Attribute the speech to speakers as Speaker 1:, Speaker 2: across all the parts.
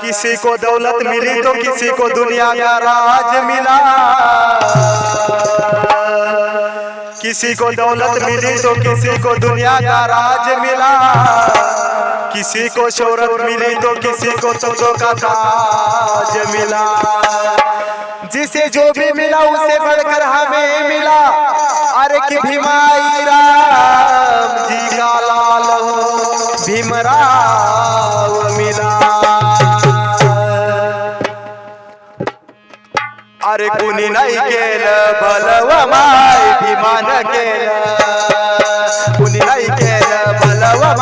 Speaker 1: किसी को दौलत मिली तो किसी को दुनिया का राज मिला किसी को दौलत मिली तो किसी को दुनिया का राज मिला किसी को शोरत मिली तो किसी को सोचो का ताज मिला जिसे जो भी मिला उसे बढ़कर हमें मिला अरे कि भीमाई राम जी का लाल भीमराम अरे कुणी नाही केलं भलव माय भिमान केलं कुणी नाही केलं भलव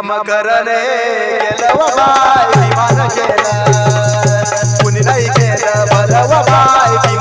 Speaker 1: काम करणे केलं
Speaker 2: बाय विमान केलं कुणी नाही केलं